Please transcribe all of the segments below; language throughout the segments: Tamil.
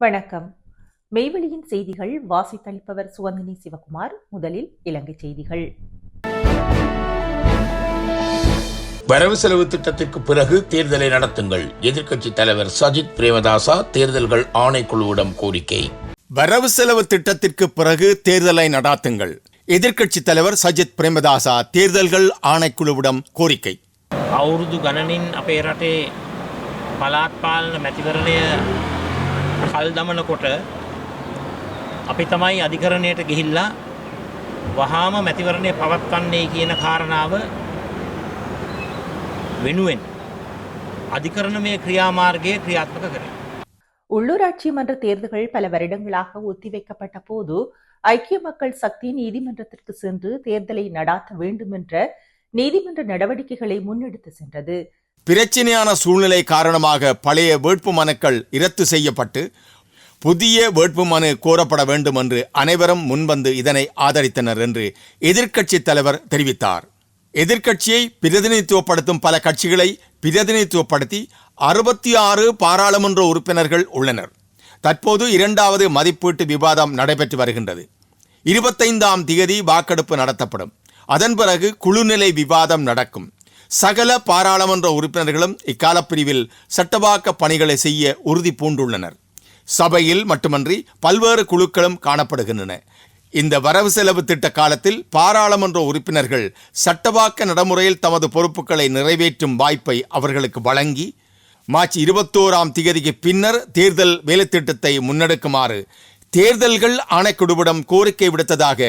வணக்கம் மெய்வெளியின் செய்திகள் வாசித்தளிப்பவர் சுவந்தினி சிவகுமார் முதலில் இலங்கை செய்திகள் வரவு செலவு திட்டத்திற்கு பிறகு தேர்தலை நடத்துங்கள் எதிர்க்கட்சி தலைவர் சஜித் பிரேமதாசா தேர்தல்கள் ஆணைக்குழுவிடம் கோரிக்கை வரவு செலவு திட்டத்திற்கு பிறகு தேர்தலை நடாத்துங்கள் எதிர்க்கட்சி தலைவர் சஜித் பிரேமதாசா தேர்தல்கள் ஆணைக்குழுவிடம் கோரிக்கை අවුරුදු ගණනින් අපේ රටේ පලාත් පාලන මැතිවරණය කල් දමනකොට අපි තමයි අධිකරණයට ගිහිල්ලා වහාම මැතිවරණය පවත්වන්නේ කියන කාරණාව වෙනුවෙන් අධිකරණමය ක්‍රියාමාර්ගය ක්‍රියාත්මක කරේ. உள்ளூராட்சி மன்ற தேர்தல்கள் பல வருடங்களாக ஒத்திவைக்கப்பட்ட போது ஐக்கிய மக்கள் சக்தி நீதிமன்றத்திற்கு சென்று தேர்தலை நடாத்த வேண்டும் என்ற நீதிமன்ற நடவடிக்கைகளை முன்னெடுத்து சென்றது பிரச்சினையான சூழ்நிலை காரணமாக பழைய வேட்பு மனுக்கள் இரத்து செய்யப்பட்டு புதிய வேட்பு மனு கோரப்பட வேண்டும் என்று அனைவரும் முன்வந்து இதனை ஆதரித்தனர் என்று எதிர்க்கட்சி தலைவர் தெரிவித்தார். எதிர்க்கட்சியை பிரதிநிதித்துவப்படுத்தும் பல கட்சிகளை பிரதிநிதித்துவப்படுத்தி அறுபத்தி ஆறு பாராளுமன்ற உறுப்பினர்கள் உள்ளனர். தற்போது இரண்டாவது மதிப்பீட்டு விவாதம் நடைபெற்று வருகின்றது. இருபத்தைந்தாம் திகதி வாக்கெடுப்பு நடத்தப்படும். அதன் பிறகு குழுநிலை விவாதம் நடக்கும். சகல பாராளுமன்ற உறுப்பினர்களும் இக்காலப்பிரிவில் சட்டவாக்க பணிகளை செய்ய உறுதி பூண்டுள்ளனர். சபையில் மட்டுமன்றி பல்வேறு குழுக்களும் காணப்படுகின்றன. இந்த வரவு செலவு திட்ட காலத்தில் பாராளுமன்ற உறுப்பினர்கள் சட்டவாக்க நடைமுறையில் தமது பொறுப்புகளை நிறைவேற்றும் வாய்ப்பை அவர்களுக்கு வழங்கி மார்ச் இருபத்தோராம் திகதிக்கு பின்னர் தேர்தல் வேலைத்திட்டத்தை முன்னெடுக்குமாறு தேர்தல்கள் ஆணைக்குழுவிடம் கோரிக்கை விடுத்ததாக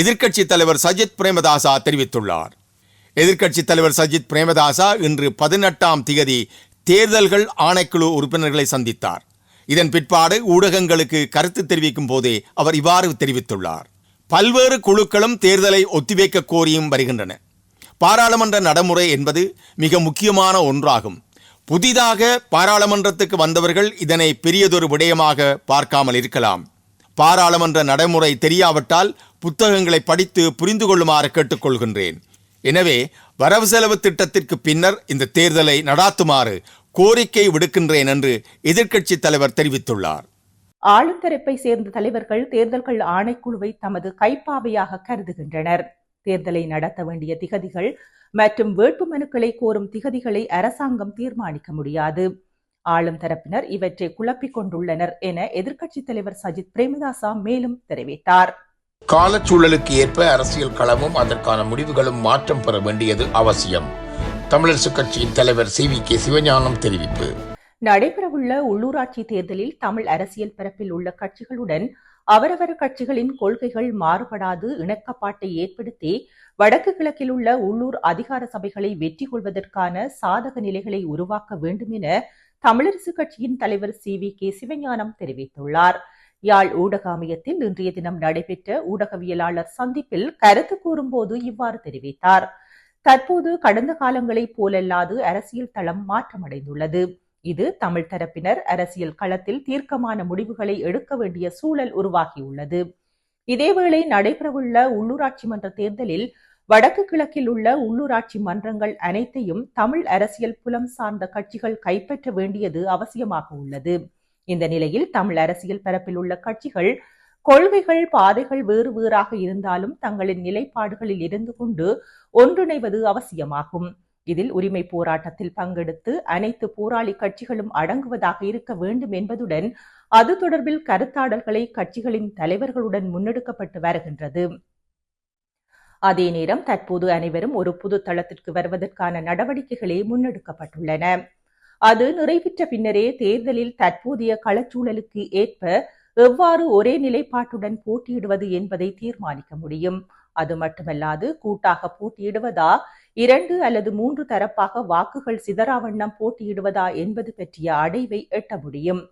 எதிர்க்கட்சி தலைவர் சஜித் பிரேமதாசா தெரிவித்துள்ளார். எதிர்க்கட்சி தலைவர் சஜித் பிரேமதாசா இன்று பதினெட்டாம் திகதி தேர்தல்கள் ஆணைக்குழு உறுப்பினர்களை சந்தித்தார். இதன் பிற்பாடு ஊடகங்களுக்கு கருத்து தெரிவிக்கும் போதே அவர் இவ்வாறு தெரிவித்துள்ளார். பல்வேறு குழுக்களும் தேர்தலை ஒத்திவைக்க கோரியும் வருகின்றன. பாராளுமன்ற நடைமுறை என்பது மிக முக்கியமான ஒன்றாகும். புதிதாக பாராளுமன்றத்துக்கு வந்தவர்கள் இதனை பெரியதொரு விடயமாக பார்க்காமல் இருக்கலாம். பாராளுமன்ற நடைமுறை தெரியாவிட்டால் புத்தகங்களை படித்து புரிந்து கொள்ளுமாறு கேட்டுக்கொள்கின்றேன். எனவே வரவு செலவு திட்டத்திற்கு பின்னர் இந்த தேர்தலை நடாத்துமாறு கோரிக்கை விடுக்கின்றேன் என்று எதிர்க்கட்சி தலைவர் தெரிவித்துள்ளார். ஆளும் தரப்பை சேர்ந்த தலைவர்கள் தேர்தல்கள் ஆணைக்குழுவை தமது கைப்பாவையாக கருதுகின்றனர். தேர்தலை நடத்த வேண்டிய திகதிகள் மற்றும் வேட்பு மனுக்களை கோரும் திகதிகளை அரசாங்கம் தீர்மானிக்க முடியாது. ஆளும் தரப்பினர் இவற்றை குழப்பிக் கொண்டுள்ளனர் என எதிர்க்கட்சித் தலைவர் சஜித் பிரேமதாசா மேலும் தெரிவித்தார். காலச்சூழலுக்கு ஏற்ப அரசியல் களமும் அதற்கான முடிவுகளும் மாற்றம் பெற வேண்டியது அவசியம். தமிழரசு கட்சியின் தலைவர் சி. வி. கே. சிவஞானம் தெரிவிப்பு. நடைபெறவுள்ள உள்ளூராட்சி தேர்தலில் தமிழ் அரசியல் பரப்பில் உள்ள கட்சிகளுடன் அவரவர் கட்சிகளின் கொள்கைகள் மாறுபடாது இணக்கப்பாட்டை ஏற்படுத்தி வடக்கு கிழக்கில் உள்ள உள்ளூர் அதிகார சபைகளை வெற்றி கொள்வதற்கான சாதக நிலைகளை உருவாக்க வேண்டும் என தமிழரசு கட்சியின் தலைவர் சி. வி. கே. சிவஞானம் தெரிவித்துள்ளார். யாழ் ஊடக அமையத்தில் இன்றைய தினம் நடைபெற்ற ஊடகவியலாளர் சந்திப்பில் கருத்து கூறும்போது இவ்வாறு தெரிவித்தார். தற்போது கடந்த காலங்களைப் போலல்லாது அரசியல் தளம் மாற்றமடைந்துள்ளது. இது தமிழ் தரப்பினர் அரசியல் களத்தில் தீர்க்கமான முடிவுகளை எடுக்க வேண்டிய சூழல் உருவாகியுள்ளது. இதேவேளை நடைபெறவுள்ள உள்ளூராட்சி மன்ற தேர்தலில் வடக்கு கிழக்கில் உள்ள உள்ளூராட்சி மன்றங்கள் அனைத்தையும் தமிழ் அரசியல் புலம் சார்ந்த கட்சிகள் கைப்பற்ற வேண்டியது அவசியமாக உள்ளது. இந்த நிலையில் தமிழ் அரசியல் பரப்பில் உள்ள கட்சிகள் கொள்கைகள் பாதைகள் வேறு வேறாக இருந்தாலும் தங்களின் நிலைப்பாடுகளில் இருந்து கொண்டு ஒன்றிணைவது அவசியமாகும். இதில் உரிமை போராட்டத்தில் பங்கெடுத்து அனைத்து போராளி கட்சிகளும் அடங்குவதாக இருக்க வேண்டும் என்பதுடன் அது தொடர்பில் கருத்தாடல்களை கட்சிகளின் தலைவர்களுடன் முன்னெடுக்கப்பட்டு வருகின்றது. அதே நேரம் தற்போது அனைவரும் ஒரு புது தளத்திற்கு வருவதற்கான நடவடிக்கைகளே முன்னெடுக்கப்பட்டுள்ளன. அது நிறைவேற்ற பின்னரே தேர்தலில் தற்போதைய களச்சூழலுக்கு ஏற்ப எவ்வாறு ஒரே நிலைப்பாட்டுடன் போட்டியிடுவது என்பதை தீர்மானிக்க முடியும். அது மட்டுமல்லாது கூட்டாக போட்டியிடுவதா? இரண்டு அல்லது மூன்று தரப்பாக வாக்குகள் சிதறாவண்ணம் போட்டியிடுவதா என்பது பற்றிய அடைவை எட்ட முடியும்.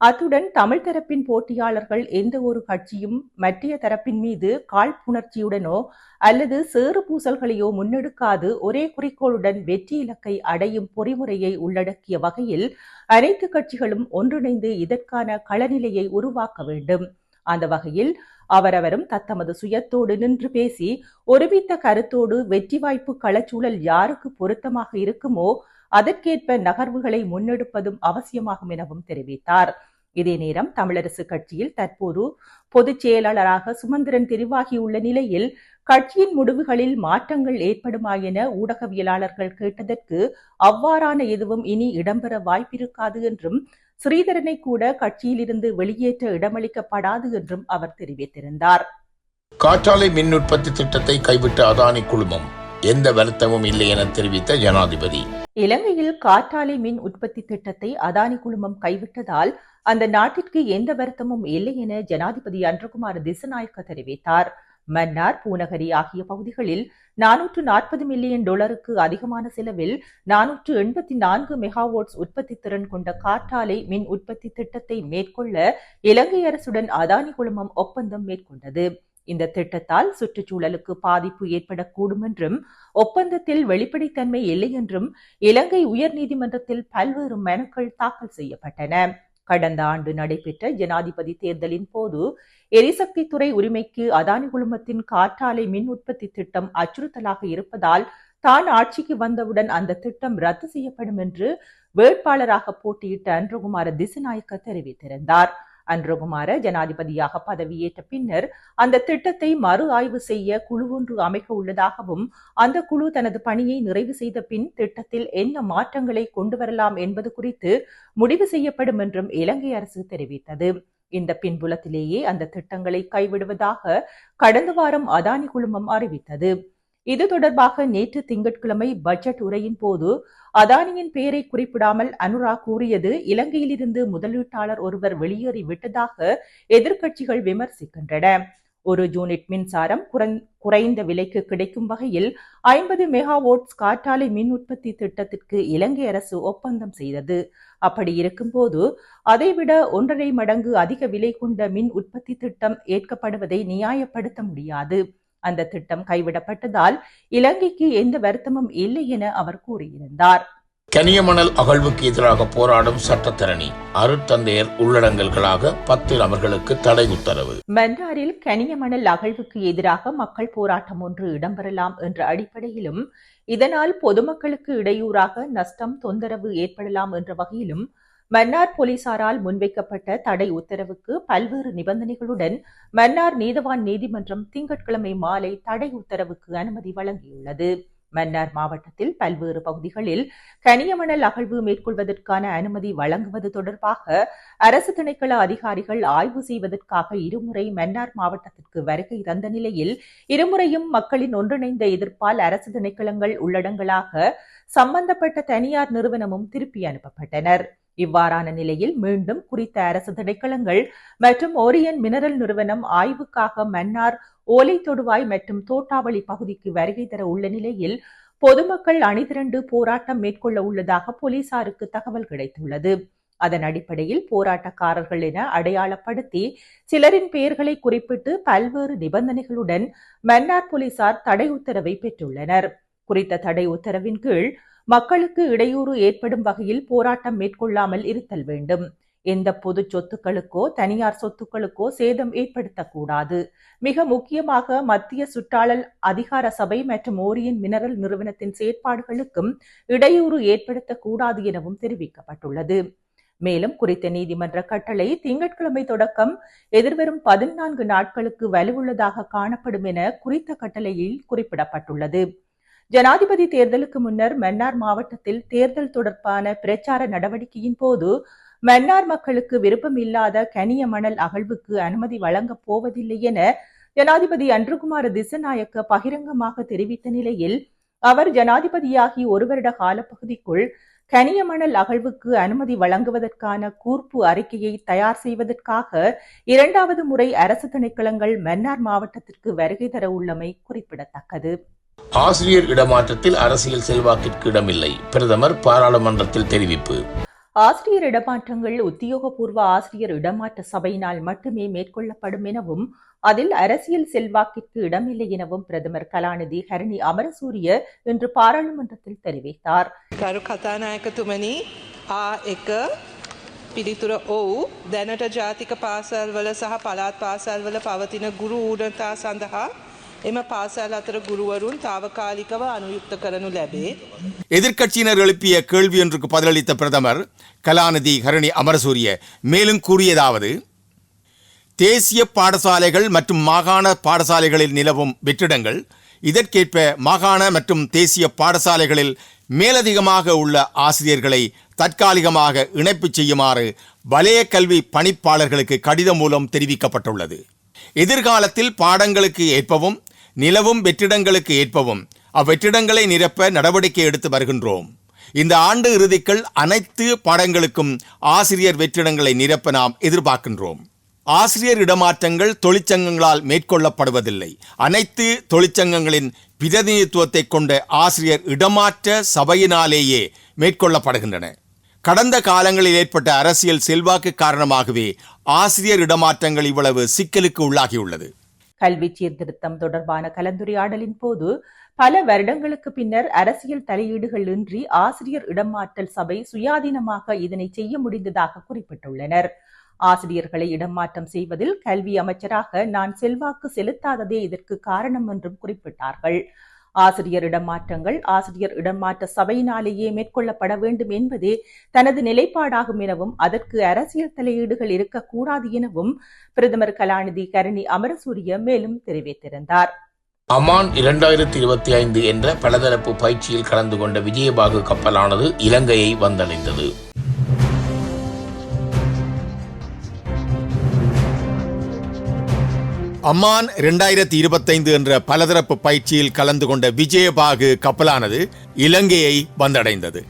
அத்துடன் தமிழ் தரப்பின் போட்டியாளர்கள் எந்த ஒரு கட்சியும் மற்றைய தரப்பின் மீது காழ்ப்புணர்ச்சியுடனோ அல்லது சேறு பூசல்களையோ முன்னெடுக்காது ஒரே குறிக்கோளுடன் வெற்றி இலக்கை அடையும் பொறிமுறையை உள்ளடக்கிய வகையில் அனைத்து கட்சிகளும் ஒன்றிணைந்து இதற்கான களநிலையை உருவாக்க வேண்டும். அந்த வகையில் அவரவரும் தத்தமது சுயத்தோடு நின்று பேசி ஒருமித்த கருத்தோடு வெற்றி வாய்ப்பு களச்சூழல் யாருக்கு பொருத்தமாக இருக்குமோ அதற்கேற்ப நகர்வுகளை முன்னெடுப்பதும் அவசியமாகும் எனவும் தெரிவித்தார். இதே நேரம் தமிழரசு கட்சியில் தற்போது பொதுச் செயலாளராக சுமந்திரன் தெரிவாகியுள்ள நிலையில் கட்சியின் முடிவுகளில் மாற்றங்கள் ஏற்படுமா என ஊடகவியலாளர்கள் கேட்டதற்கு அவ்வாறான எதுவும் இனி இடம்பெற வாய்ப்பிருக்காது என்றும் ஸ்ரீதரனை கூட கட்சியிலிருந்து வெளியேற்ற இடமளிக்கப்படாது என்றும் அவர் தெரிவித்திருந்தார். காற்றாலை மின் உற்பத்தி திட்டத்தை கைவிட்ட அதானி குழுமம் எந்த வருத்தமும் இல்லை என தெரிவித்த ஜனாதிபதி. இலங்கையில் காற்றாலை மின் உற்பத்தி திட்டத்தை அதானி குழுமம் கைவிட்டதால் அந்த நாட்டிற்கு எந்த வருத்தமும் இல்லை என ஜனாதிபதி அன்றகுமார் திசநாயக்க தெரிவித்தார். மன்னார் பூநகரி ஆகிய பகுதிகளில் நானூற்று நாற்பது மில்லியன் டாலருக்கு அதிகமான செலவில் நானூற்று எண்பத்தி நான்கு மெகாவாட்ஸ் உற்பத்தி திறன் கொண்ட காற்றாலை மின் உற்பத்தி திட்டத்தை மேற்கொள்ள இலங்கை அரசுடன் அதானி குழுமம் ஒப்பந்தம் மேற்கொண்டது. இந்த திட்டத்தால் சுற்றுச்சூழலுக்கு பாதிப்பு ஏற்படக்கூடும் என்றும் ஒப்பந்தத்தில் வெளிப்படைத்தன்மை இல்லை என்றும் இலங்கை உயர்நீதிமன்றத்தில் பல்வேறு மனுக்கள் தாக்கல் செய்யப்பட்டன. கடந்த ஆண்டு நடைபெற்ற ஜனாதிபதி தேர்தலின் போது எரிசக்தி துறை உரிமைக்கு அதானி குழுமத்தின் காற்றாலை மின் உற்பத்தி திட்டம் அச்சுறுத்தலாக இருப்பதால் தான் ஆட்சிக்கு வந்தவுடன் அந்த திட்டம் ரத்து செய்யப்படும் என்று வேட்பாளராக போட்டியிட்ட அன்றகுமார திசுநாயக்க தெரிவித்திருந்தார். அன்றகுமார ஜனாதிபதியாக பதவியேற்ற பின்னர் அந்த திட்டத்தை மறு ஆய்வு செய்ய குழு ஒன்று அமைக்க உள்ளதாகவும் அந்த குழு தனது பணியை நிறைவு செய்த பின் திட்டத்தில் என்ன மாற்றங்களை கொண்டு வரலாம் என்பது குறித்து முடிவு செய்யப்படும் என்றும் இலங்கை அரசு தெரிவித்தது. இந்த பின்புலத்திலேயே அந்த திட்டங்களை கைவிடுவதாக கடந்த வாரம் அதானி குழுமம் அறிவித்தது. இது தொடர்பாக நேற்று திங்கட்கிழமை பட்ஜெட் உரையின் போது அதானியின் பெயரை குறிப்பிடாமல் அனுரா கூறியது இலங்கையிலிருந்து முதலீட்டாளர் ஒருவர் வெளியேறி விட்டதாக எதிர்க்கட்சிகள் விமர்சிக்கின்றன. ஒரு யூனிட் மின்சாரம் குறைந்த விலைக்கு கிடைக்கும் வகையில் ஐம்பது மெகாவோட்ஸ் காற்றாலை மின் உற்பத்தி திட்டத்திற்கு இலங்கை அரசு ஒப்பந்தம் செய்தது. அப்படி இருக்கும்போது அதைவிட ஒன்றரை மடங்கு அதிக விலை கொண்ட மின் உற்பத்தி திட்டம் ஏற்கப்படுவதை நியாயப்படுத்த முடியாது. அந்த திட்டம் கைவிடப்பட்டதால் இலங்கைக்கு எந்த வருத்தமும் இல்லை என அவர் கூறியிருந்தார். கனியமணல் அகழ்வுக்கு எதிராக போராடும் சட்டத்தரணி அருட்தந்தையர் உள்ளடங்கல்களாக பத்து நபர்களுக்கு தடை உத்தரவு. மன்னாரில் கனியமணல் அகழ்வுக்கு எதிராக மக்கள் போராட்டம் ஒன்று இடம்பெறலாம் என்ற அடிப்படையிலும் இதனால் பொதுமக்களுக்கு இடையூறாக நஷ்டம் தொந்தரவு ஏற்படலாம் என்ற வகையிலும் மன்னார் போலீசாரால் முன்வைக்கப்பட்ட தடை உத்தரவுக்கு பல்வேறு நிபந்தனைகளுடன் மன்னார் நீதவான் நீதிமன்றம் திங்கட்கிழமை மாலை தடை உத்தரவுக்கு அனுமதி வழங்கியுள்ளது. மன்னார் மாவட்டத்தில் பல்வேறு பகுதிகளில் கனியமணல் அகழ்வு மேற்கொள்வதற்கான அனுமதி வழங்குவது தொடர்பாக அரசு திணைக்கள அதிகாரிகள் ஆய்வு செய்வதற்காக இருமுறை மன்னார் மாவட்டத்திற்கு வருகை தந்த நிலையில் இருமுறையும் மக்களின் ஒன்றிணைந்த எதிர்ப்பால் அரசு திணைக்களங்கள் உள்ளடங்களாக சம்பந்தப்பட்ட தனியார் நிறுவனமும் திருப்பி அனுப்பப்பட்டனர். இவ்வாறான நிலையில் மீண்டும் குறித்த அரசு திணைக்களங்கள் மற்றும் ஓரியன் மினரல் நிறுவனம் ஆய்வுக்காக மன்னார் ஓலை தொடுவாய் மற்றும் தோட்டாவளி பகுதிக்கு வருகை தர உள்ள நிலையில் பொதுமக்கள் அணிதிரண்டு போராட்டம் மேற்கொள்ள உள்ளதாக போலீசாருக்கு தகவல் கிடைத்துள்ளது. அதன் அடிப்படையில் போராட்டக்காரர்கள் என அடையாளப்படுத்தி சிலரின் பெயர்களை குறிப்பிட்டு பல்வேறு நிபந்தனைகளுடன் மன்னார் போலீசார் தடை உத்தரவை பெற்றுள்ளனர். குறித்த தடை உத்தரவின் கீழ் மக்களுக்கு இடையூறு ஏற்படும் வகையில் போராட்டம் மேற்கொள்ளாமல் இருத்தல் வேண்டும். எந்த பொது சொத்துக்களுக்கோ தனியார் சொத்துக்களுக்கோ சேதம் ஏற்படுத்தக்கூடாது. மிக முக்கியமாக மத்திய சுற்றாளல் அதிகார சபை மற்றும் ஓரியன் மினரல் நிறுவனத்தின் செயற்பாடுகளுக்கும் இடையூறு ஏற்படுத்தக்கூடாது எனவும் தெரிவிக்கப்பட்டுள்ளது. மேலும் குறித்த நீதிமன்ற கட்டளை திங்கட்கிழமை தொடக்கம் எதிர்வரும் பதினான்கு நாட்களுக்கு வலுவுள்ளதாக காணப்படும் என குறித்த கட்டளையில் குறிப்பிடப்பட்டுள்ளது. ஜனாதிபதி தேர்தலுக்கு முன்னர் மன்னார் மாவட்டத்தில் தேர்தல் தொடர்பான பிரச்சார நடவடிக்கையின் போது மன்னார் மக்களுக்கு விருப்பம் இல்லாத கனிய மணல் அகழ்வுக்கு அனுமதி வழங்கப் போவதில்லை என ஜனாதிபதி அன்றுகுமார திசநாயக்க பகிரங்கமாக தெரிவித்த நிலையில் அவர் ஜனாதிபதியாகி ஒரு வருட காலப்பகுதிக்குள் கனிய மணல் அகழ்வுக்கு அனுமதி வழங்குவதற்கான கூர்ப்பு அறிக்கையை தயார் செய்வதற்காக இரண்டாவது முறை அரசு திணைக்களங்கள் மன்னார் மாவட்டத்திற்கு வருகை தர உள்ளமை குறிப்பிடத்தக்கது. ஆசிரியர் இடமாற்றத்தில் அரசியல் செல்வாக்கிற்கு இடமில்லை பிரதமர் பாராளுமன்றத்தில் தெரிவிப்பு ஆசிரியர் இடமாற்றங்கள் உத்தியோகபூர்வ ஆசிரியர் இடமாற்ற சபையினால் மட்டுமே மேற்கொள்ளப்படும் எனவும் அதில் அரசியல் செல்வாக்கிற்கு இடமில்லை எனவும் பிரதமர் கலாநிதி ஹரணி அமரசூரிய இன்று பாராளுமன்றத்தில் தெரிவித்தார் ගරු කතානායකතුමනි ආ එක පිළිතුර ඔවු දැනට ජාතික පාසල්වල සහ පලාත් පාසල්වල පවතින ගුරු ඌඩතා සඳහා එම පාසල් අතර ගුරුවරුන් తాවකාලිකව අනුයුක්ත කරනු ලැබේ. எதிர்க்கட்சியினர் எழுப்பிய கேள்வி ஒன்றுக்கு பதிலளித்த பிரதமர் கலாநிதி ஹரணி அமரசூரிய மேலும் கூறியதாவது தேசிய பாடசாலைகள் மற்றும் மாகாண பாடசாலைகளில் நிலவும் வெற்றிடங்கள் இதற்கேற்ப மாகாண மற்றும் தேசிய பாடசாலைகளில் மேலதிகமாக உள்ள ஆசிரியர்களை தற்காலிகமாக இணைப்பு செய்யுமாறு வலய கல்வி பணிப்பாளர்களுக்கு கடிதம் மூலம் தெரிவிக்கப்பட்டுள்ளது எதிர்காலத்தில் பாடங்களுக்கு ஏற்பவும் நிலவும் வெற்றிடங்களுக்கு ஏற்பவும் அவ்வெற்றிடங்களை நிரப்ப நடவடிக்கை எடுத்து வருகின்றோம். இந்த ஆண்டு இறுதிக்குள் அனைத்து பாடங்களுக்கும் ஆசிரியர் வெற்றிடங்களை நிரப்ப நாம் எதிர்பார்க்கின்றோம். ஆசிரியர் இடமாற்றங்கள் தொழிற்சங்கங்களால் மேற்கொள்ளப்படுவதில்லை. அனைத்து தொழிற்சங்கங்களின் பிரதிநிதித்துவத்தை கொண்ட ஆசிரியர் இடமாற்ற சபையினாலேயே மேற்கொள்ளப்படுகின்றன. கடந்த காலங்களில் ஏற்பட்ட அரசியல் செல்வாக்கு காரணமாகவே ஆசிரியர் இடமாற்றங்கள் இவ்வளவு சிக்கலுக்கு உள்ளாகியுள்ளது. கல்வி சீர்திருத்தம் தொடர்பான கலந்துரையாடலின் போது பல வருடங்களுக்கு பின்னர் அரசியல் தலையீடுகள் இன்றி ஆசிரியர் இடமாற்றல் சபை சுயாதீனமாக இதனை செய்ய முடிந்ததாக குறிப்பிட்டுள்ளனர். ஆசிரியர்களை இடமாற்றம் செய்வதில் கல்வி அமைச்சராக நான் செல்வாக்கு செலுத்தாததே இதற்கு காரணம் என்றும் குறிப்பிட்டார்கள். ஆசிரியர் இடமாற்றங்கள் ஆசிரியர் இடமாற்ற சபையினாலேயே மேற்கொள்ளப்பட வேண்டும் என்பதே தனது நிலைப்பாடாகும் எனவும் அதற்கு அரசியல் தலையீடுகள் இருக்கக்கூடாது எனவும் பிரதமர் கலாநிதி கரணி அமரசூரிய மேலும் தெரிவித்திருந்தார். அமான் இரண்டாயிரத்தி இருபத்தி ஐந்து என்ற பலதரப்பு பயிற்சியில் கலந்து கொண்ட விஜயபாகு கப்பலானது இலங்கையை வந்தடைந்தது. அம்மான் இரண்டாயிரத்தி இருபத்தைந்து என்ற பலதரப்பு பயிற்சியில் கலந்து கொண்ட விஜயபாகு கப்பலானது இலங்கையை வந்தடைந்தது.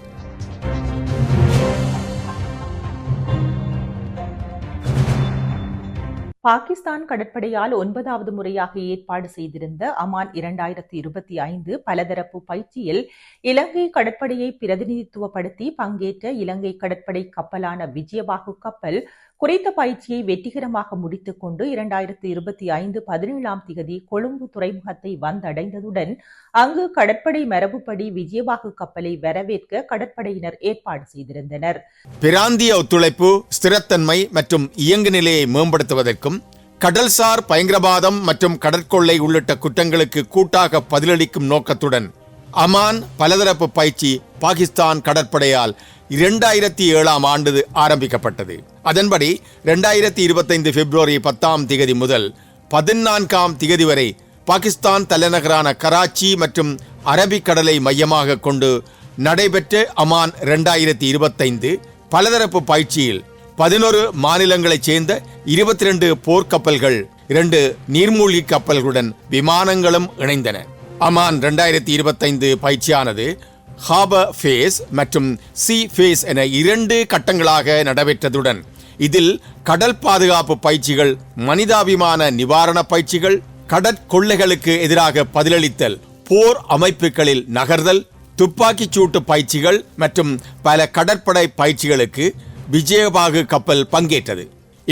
பாகிஸ்தான் கடற்படையால் ஒன்பதாவது முறையாக ஏற்பாடு செய்திருந்த அமான் இரண்டாயிரத்தி இருபத்தி ஐந்து பலதரப்பு பயிற்சியில் இலங்கை கடற்படையை பிரதிநிதித்துவப்படுத்தி பங்கேற்ற இலங்கை கடற்படை கப்பலான விஜயபாகு கப்பல் குறித்த பயிற்சியை வெற்றிகரமாக முடித்துக் கொண்டு இரண்டாயிரத்தி இருபத்தி ஐந்து பதினேழாம் திகதி கொழும்பு துறைமுகத்தை வந்தடைந்ததுடன் அங்கு கடற்படை மரபுப்படி விஜயபாகு கப்பலை வரவேற்க கடற்படையினர் ஏற்பாடு செய்திருந்தனர். பிராந்திய ஒத்துழைப்பு ஸ்திரத்தன்மை மற்றும் இயங்கு நிலையை மேம்படுத்துவதற்கும் கடல்சார் பயங்கரவாதம் மற்றும் கடற்கொள்ளை உள்ளிட்ட குற்றங்களுக்கு கூட்டாக பதிலளிக்கும் நோக்கத்துடன் அமான் பலதரப்பு பயிற்சி பாகிஸ்தான் கடற்படையால் இரண்டாயிரத்தி ஏழாம் ஆண்டு ஆரம்பிக்கப்பட்டது. அதன்படி இரண்டாயிரத்தி இருபத்தைந்து பிப்ரவரி பத்தாம் திகதி முதல் பதினான்காம் திகதி வரை பாகிஸ்தான் தலைநகரான கராச்சி மற்றும் அரபிக்கடலை மையமாக கொண்டு நடைபெற்ற அமான் இரண்டாயிரத்தி இருபத்தைந்து பலதரப்பு பயிற்சியில் பதினொரு மாநிலங்களைச் சேர்ந்த இருபத்தி ரெண்டு போர்க்கப்பல்கள் இரண்டு நீர்மூழ்கி கப்பல்களுடன் விமானங்களும் இணைந்தன. அமான் இரண்டாயிரத்தி இருபத்தைந்து பயிற்சியானது ஹாபர் ஃபேஸ் மற்றும் சி ஃபேஸ் என இரண்டு கட்டங்களாக நடைபெற்றதுடன் இதில் கடல் பாதுகாப்பு பயிற்சிகள் மனிதாபிமான நிவாரண பயிற்சிகள் கடற்கொள்ளைகளுக்கு எதிராக பதிலளித்தல் போர் அமைப்புகளில் நகர்தல் துப்பாக்கிச் சூட்டு பயிற்சிகள் மற்றும் பல கடற்படை பயிற்சிகளுக்கு விஜயபாகு கப்பல் பங்கேற்றது.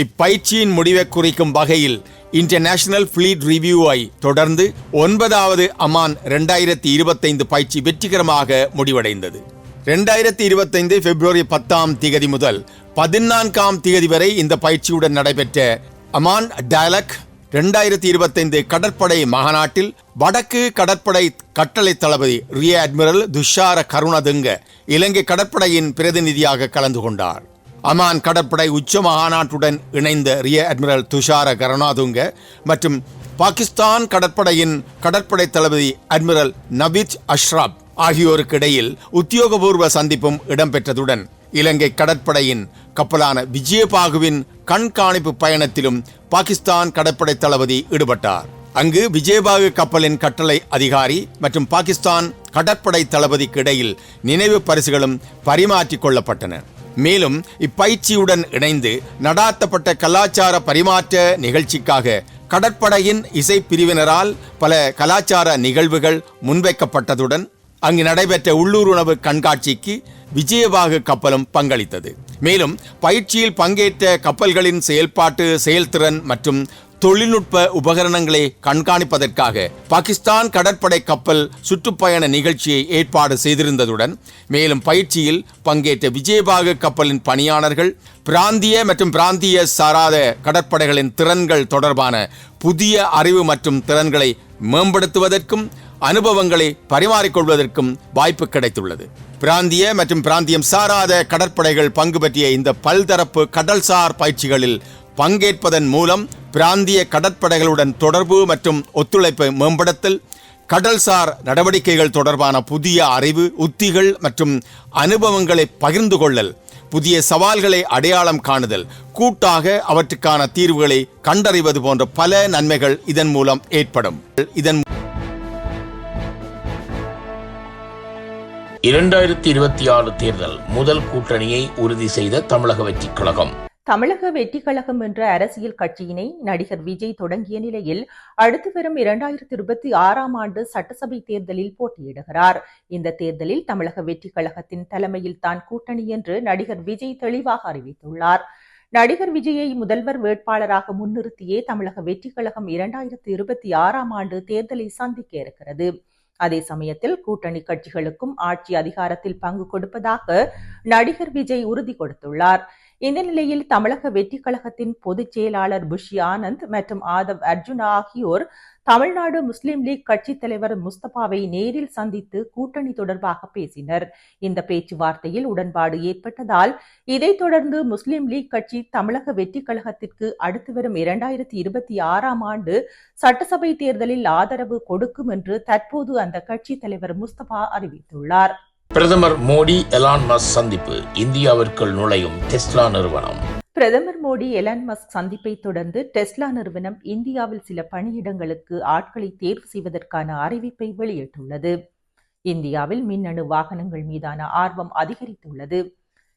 இப்பயிற்சியின் முடிவை குறிக்கும் வகையில் இன்டர்நேஷனல் ஃபிளீட் ரிவ்யூவை தொடர்ந்து ஒன்பதாவது அமான் ரெண்டாயிரத்தி இருபத்தைந்து பயிற்சி வெற்றிகரமாக முடிவடைந்தது. ரெண்டாயிரத்தி இருபத்தைந்து பிப்ரவரி பத்தாம் திகதி முதல் பதினான்காம் திகதி வரை இந்த பயிற்சியுடன் நடைபெற்ற அமான் டயலக் ரெண்டாயிரத்தி இருபத்தைந்து கடற்படை மாநாட்டில் வடக்கு கடற்படை கட்டளை தளபதி ரிய அட்மிரல் துஷார கருணதுங்க இலங்கை கடற்படையின் பிரதிநிதியாக கலந்து கொண்டார். அமான் கடற்படை உச்ச மாநாட்டுடன் இணைந்த ரிய அட்மிரல் துஷார கருணாதுங்க மற்றும் பாகிஸ்தான் கடற்படையின் கடற்படை தளபதி அட்மிரல் நவீத் அஷ்ராப் ஆகியோருக்கு இடையில் உத்தியோகபூர்வ சந்திப்பும் இடம்பெற்றதுடன் இலங்கை கடற்படையின் கப்பலான விஜயபாகுவின் கண்காணிப்பு பயணத்திலும் பாகிஸ்தான் கடற்படை தளபதி ஈடுபட்டார். அங்கு விஜயபாகு கப்பலின் கட்டளை அதிகாரி மற்றும் பாகிஸ்தான் கடற்படை தளபதிக்கு இடையில் நினைவு பரிசுகளும் பரிமாற்றிக் கொள்ளப்பட்டன. மேலும் இப்பயிற்சியுடன் இணைந்து நடாத்தப்பட்ட கலாச்சார பரிமாற்ற நிகழ்ச்சிக்காக கடற்படையின் இசை பிரிவினரால் பல கலாச்சார நிகழ்வுகள் முன்வைக்கப்பட்டதுடன் அங்கு நடைபெற்ற உள்ளூர் உணவு கண்காட்சிக்கு விஜயவாகு கப்பலும் பங்களித்தது. மேலும் பயிற்சியில் பங்கேற்ற கப்பல்களின் செயல்பாட்டு செயல்திறன் மற்றும் தொழில்நுட்ப உபகரணங்களை கண்காணிப்பதற்காக பாகிஸ்தான் கடற்படை கப்பல் சுற்றுப்பயண நிகழ்ச்சியை ஏற்பாடு செய்திருந்ததுடன் மேலும் பயிற்சியில் பங்கேற்ற விஜயபாகு கப்பலின் பணியாளர்கள் பிராந்திய மற்றும் பிராந்திய சாராத கடற்படைகளின் திறன்கள் தொடர்பான புதிய அறிவு மற்றும் திறன்களை மேம்படுத்துவதற்கும் அனுபவங்களை பரிமாறிக்கொள்வதற்கும் வாய்ப்பு கிடைத்துள்ளது. பிராந்திய மற்றும் பிராந்தியம் சாராத கடற்படைகள் பங்கு பற்றிய இந்த பல்தரப்பு கடல்சார் பயிற்சிகளில் பங்கேற்பதன் மூலம் பிராந்திய கடற்படைகளுடன் தொடர்பு மற்றும் ஒத்துழைப்பை மேம்படுத்தல் கடல்சார் நடவடிக்கைகள் தொடர்பான புதிய அறிவு உத்திகள் மற்றும் அனுபவங்களை பகிர்ந்து கொள்ளல் புதிய சவால்களை அடையாளம் காணுதல் கூட்டாக அவற்றுக்கான தீர்வுகளை கண்டறிவது போன்ற பல நன்மைகள் இதன் மூலம் ஏற்படும். இதன் இரண்டாயிரத்தி இருபத்தி ஆறு தேர்தல் முதல் கூட்டணியை உறுதி செய்த தமிழக வெற்றிக் கழகம். தமிழக வெற்றி கழகம் என்ற அரசியல் கட்சியினை நடிகர் விஜய் தொடங்கிய நிலையில் அடுத்து வரும் இரண்டாயிரத்தி இருபத்தி ஆறாம் ஆண்டு சட்டசபை தேர்தலில் போட்டியிடுகிறார். இந்த தேர்தலில் தமிழக வெற்றி கழகத்தின் தலைமையில் தான் கூட்டணி என்று நடிகர் விஜய் தெளிவாக அறிவித்துள்ளார். நடிகர் விஜயை முதல்வர் வேட்பாளராக முன்னிறுத்தியே தமிழக வெற்றி கழகம் இரண்டாயிரத்தி இருபத்தி ஆறாம் ஆண்டு தேர்தலை சந்திக்க இருக்கிறது. அதே சமயத்தில் கூட்டணி கட்சிகளுக்கும் ஆட்சி அதிகாரத்தில் பங்கு கொடுப்பதாக நடிகர் விஜய் உறுதி கொடுத்துள்ளார். இந்த நிலையில் தமிழக வெற்றி கழகத்தின் பொதுச் செயலாளர் புஷி ஆனந்த் மற்றும் ஆதவ் அர்ஜுனா ஆகியோர் தமிழ்நாடு முஸ்லிம் லீக் கட்சித் தலைவர் முஸ்தபாவை நேரில் சந்தித்து கூட்டணி தொடர்பாக பேசினர். இந்த பேச்சுவார்த்தையில் உடன்பாடு ஏற்பட்டதால் இதைத் தொடர்ந்து முஸ்லிம் லீக் கட்சி தமிழக வெற்றி கழகத்திற்கு அடுத்து வரும் இரண்டாயிரத்தி இருபத்தி ஆறாம் ஆண்டு சட்டசபை தேர்தலில் ஆதரவு கொடுக்கும் என்று தற்போது அந்த கட்சி தலைவர் முஸ்தபா அறிவித்துள்ளார். பிரதமர் மோடி எலான் மஸ்க் சந்திப்பு. இந்தியாவிற்குள் நுழையும் டெஸ்லா நிறுவனம். பிரதமர் மோடி எலான் மஸ்க் சந்திப்பை தொடர்ந்து டெஸ்லா நிறுவனம் இந்தியாவில் சில பணியிடங்களுக்கு ஆட்களை தேர்வு செய்வதற்கான அறிவிப்பை வெளியிட்டுள்ளது. இந்தியாவில் மின்னணு வாகனங்கள் மீதான ஆர்வம் அதிகரித்துள்ளது.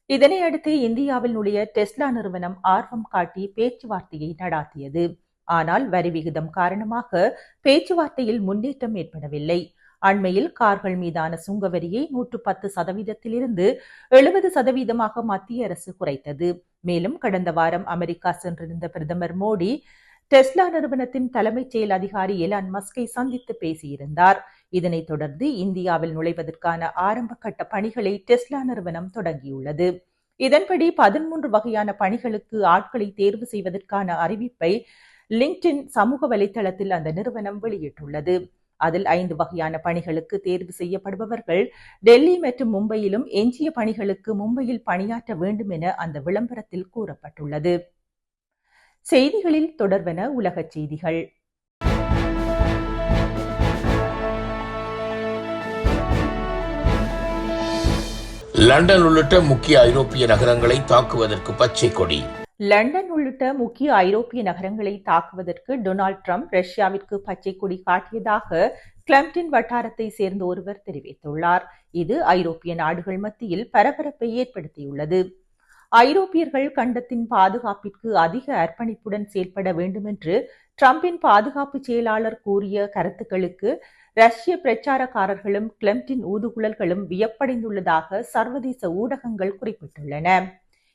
இதனையடுத்து இந்தியாவில் நுழைய டெஸ்லா நிறுவனம் ஆர்வம் காட்டி பேச்சுவார்த்தையை நடாத்தியது. ஆனால் வரி விகிதம் காரணமாக பேச்சுவார்த்தையில் முன்னேற்றம் ஏற்படவில்லை. அண்மையில் கார்கள் மீதான சுங்கவரியை நூற்று பத்து சதவீதத்திலிருந்து எழுபது சதவீதமாக மத்திய அரசு குறைத்தது. மேலும் கடந்த வாரம் அமெரிக்கா சென்றிருந்த பிரதமர் மோடி டெஸ்லா நிறுவனத்தின் தலைமைச் செயல் அதிகாரி எலான் மஸ்கை சந்தித்து பேசியிருந்தார். இதனைத் தொடர்ந்து இந்தியாவில் நுழைவதற்கான ஆரம்ப கட்ட பணிகளை டெஸ்லா நிறுவனம் தொடங்கியுள்ளது. இதன்படி பதிமூன்று வகையான பணிகளுக்கு ஆட்களை தேர்வு செய்வதற்கான அறிவிப்பை லிங்க்டின் சமூக வலைதளத்தில் அந்த நிறுவனம் வெளியிட்டுள்ளது. அதில் ஐந்து வகையான பணிகளுக்கு தேர்வு செய்யப்படுபவர்கள் டெல்லி மற்றும் மும்பையிலும் எஞ்சிய பணிகளுக்கு மும்பையில் பணியாற்ற வேண்டும் என அந்த விளம்பரத்தில் கூறப்பட்டுள்ளது. செய்திகளில் தொடர்வன உலகச் செய்திகள். லண்டன் உள்ளிட்ட முக்கிய ஐரோப்பிய நகரங்களை தாக்குவதற்கு பச்சை கொடி. லண்டன் உள்ளிட்ட முக்கிய ஐரோப்பிய நகரங்களை தாக்குவதற்கு டொனால்ட் ட்ரம்ப் ரஷ்யாவிற்கு பச்சை கொடி காட்டியதாக கிளம்டின் வட்டாரத்தை சேர்ந்த ஒருவர் தெரிவித்துள்ளார். இது ஐரோப்பிய நாடுகள் மத்தியில் பரபரப்பை ஏற்படுத்தியுள்ளது. ஐரோப்பியர்கள் கண்டத்தின் பாதுகாப்பிற்கு அதிக அர்ப்பணிப்புடன் செயல்பட வேண்டும் என்று ட்ரம்பின் பாதுகாப்பு செயலாளர் கூறிய கருத்துக்களுக்கு ரஷ்ய பிரச்சாரக்காரர்களும் கிளம்டின் ஊதுகுழல்களும் வியப்படைந்துள்ளதாக சர்வதேச ஊடகங்கள் குறிப்பிட்டுள்ளன.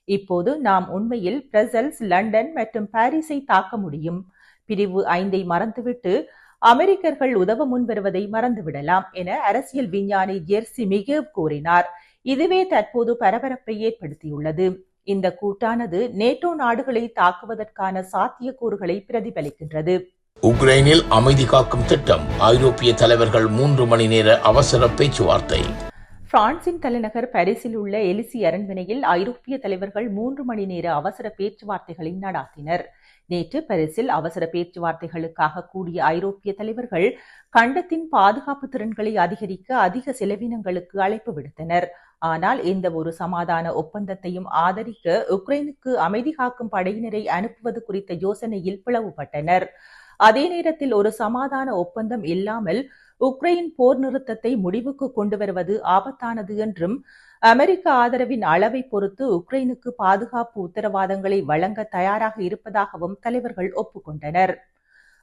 இப்போது நாம் உண்மையில் பிரசல்ஸ் லண்டன் மற்றும் பாரிஸை தாக்க முடியும். பிரிவு ஐந்தை மறந்துவிட்டு அமெரிக்கர்கள் உதவ முன்வருவதை மறந்துவிடலாம் என அரசியல் விஞ்ஞானி ஜெர்சி மிகேவ் கூறினார். இதுவே தற்போது பரபரப்பை ஏற்படுத்தியுள்ளது. இந்த கூட்டானது நேட்டோ நாடுகளை தாக்குவதற்கான சாத்தியக்கூறுகளை பிரதிபலிக்கின்றது. உக்ரைனில் அமைதி காக்கும் திட்டம் ஐரோப்பிய தலைவர்கள் மூன்று மணி நேர அவசர பேச்சுவார்த்தை. பிரான்சின் தலைநகர் பாரிஸில் உள்ள எலிசி அரண்மனையில் ஐரோப்பிய தலைவர்கள் மூன்று மணி நேர அவசர பேச்சுவார்த்தைகளை நடாத்தினர். நேற்று பாரிஸில் அவசர பேச்சுவார்த்தைகளுக்காக கூடிய ஐரோப்பிய தலைவர்கள் கண்டத்தின் பாதுகாப்பு திறன்களை அதிகரிக்க அதிக செலவினங்களுக்கு அழைப்பு விடுத்தனர். ஆனால் எந்த ஒரு சமாதான ஒப்பந்தத்தையும் ஆதரிக்க உக்ரைனுக்கு அமைதி காக்கும் படையினரை அனுப்புவது குறித்த யோசனையில் பிளவுபட்டனர். அதே நேரத்தில் ஒரு சமாதான ஒப்பந்தம் இல்லாமல் உக்ரைன் போர் நிறுத்தத்தை முடிவுக்கு கொண்டு வருவது ஆபத்தானது என்றும் அமெரிக்க ஆதரவின் அளவை பொறுத்து உக்ரைனுக்கு பாதுகாப்பு உத்தரவாதங்களை வழங்க தயாராக இருப்பதாகவும் தலைவர்கள் ஒப்புக்கொண்டனர்.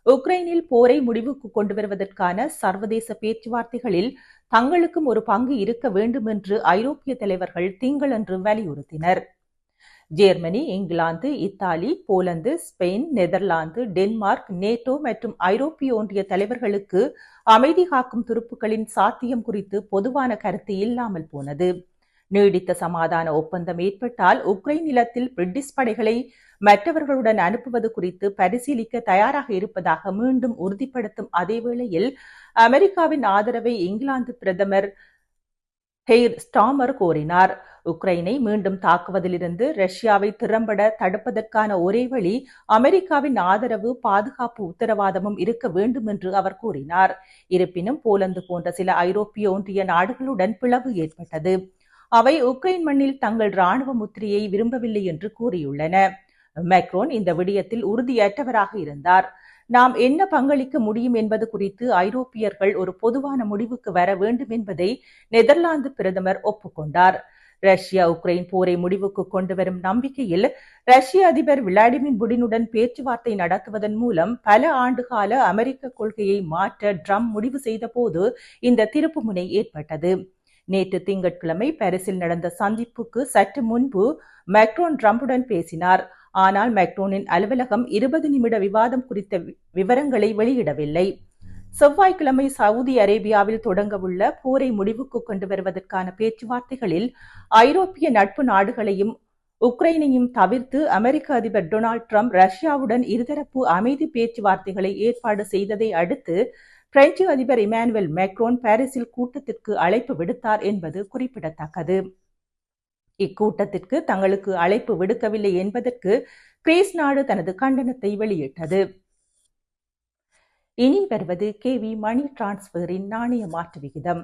உக்ரைனில் போரை முடிவுக்கு கொண்டு வருவதற்கான சர்வதேச பேச்சுவார்த்தைகளில் தங்களுக்கும் ஒரு பங்கு இருக்க வேண்டும் என்று ஐரோப்பிய தலைவர்கள் திங்களன்று வலியுறுத்தினர். ஜெர்மனி இங்கிலாந்து Italy Poland Spain Netherlands Denmark NATO மற்றும் ஐரோப்பிய ஒன்றிய தலைவர்களுக்கு அமைதி காக்கும் துருப்புகளின் சாத்தியம் குறித்து பொதுவான கருத்து இல்லாமல் போனது. நீடித்த சமாதான ஒப்பந்தம் ஏற்பட்டால் உக்ரைன் நிலத்தில் பிரிட்டிஷ் படைகளை மற்றவர்களுடன் அனுப்புவது குறித்து பரிசீலிக்க தயாராக இருப்பதாக மீண்டும் உறுதிப்படுத்தும் அதேவேளையில் அமெரிக்காவின் ஆதரவை இங்கிலாந்து பிரதமர் ஹெய்ர் ஸ்டாமர் கோரினார். உக்ரைனை மீண்டும் தாக்குவதிலிருந்து ரஷ்யாவை திறம்பட தடுப்பதற்கான ஒரே வழி அமெரிக்காவின் ஆதரவு பாதுகாப்பு உத்தரவாதமும் இருக்க வேண்டும் என்று அவர் கூறினார். இருப்பினும் போலந்து போன்ற சில ஐரோப்பிய ஒன்றிய நாடுகளுடன் பிளவு ஏற்பட்டது. அவை உக்ரைன் மண்ணில் தங்கள் ராணுவ முத்திரையை விரும்பவில்லை என்று கூறியுள்ளன. மேக்ரோன் இந்த விடயத்தில் உறுதியற்றவராக இருந்தார். நாம் என்ன பங்களிக்க முடியும் என்பது குறித்து ஐரோப்பியர்கள் ஒரு பொதுவான முடிவுக்கு வர வேண்டும் என்பதை நெதர்லாந்து பிரதமர் ஒப்புக்கொண்டார். ரஷ்யா உக்ரைன் போரை முடிவுக்கு கொண்டு வரும் நம்பிக்கையில் ரஷ்ய அதிபர் விளாடிமிர் புடினுடன் பேச்சுவார்த்தை நடத்துவதன் மூலம் பல ஆண்டுகால அமெரிக்க கொள்கையை மாற்ற ட்ரம்ப் முடிவு செய்தபோது இந்த திருப்புமுனை ஏற்பட்டது. நேற்று திங்கட்கிழமை பாரிஸில் நடந்த சந்திப்புக்கு சற்று முன்பு மேக்ரோன் ட்ரம்புடன் பேசினார். ஆனால் மேக்ரோனின் அலுவலகம் இருபது நிமிட விவாதம் குறித்த விவரங்களை வெளியிடவில்லை. செவ்வாய்க்கிழமை சவுதி அரேபியாவில் தொடங்கவுள்ள போரை முடிவுக்கு கொண்டு வருவதற்கான பேச்சுவார்த்தைகளில் ஐரோப்பிய நட்பு நாடுகளையும் உக்ரைனையும் தவிர்த்து அமெரிக்க அதிபர் டொனால்ட் ட்ரம்ப் ரஷ்யாவுடன் இருதரப்பு அமைதி பேச்சுவார்த்தைகளை ஏற்பாடு செய்ததை அடுத்து பிரெஞ்சு அதிபர் இமானுவேல் மேக்ரோன் பாரிஸில் கூட்டத்திற்கு அழைப்பு விடுத்தார் என்பது குறிப்பிடத்தக்கது. இக்கூட்டத்திற்கு தங்களுக்கு அழைப்பு விடுக்கவில்லை என்பதற்கு கிரீஸ் நாடு தனது கண்டனத்தை வெளியிட்டது. இனி வருவது கே வி மணி டிரான்ஸ்பரின் நாணய மாற்று விகிதம்.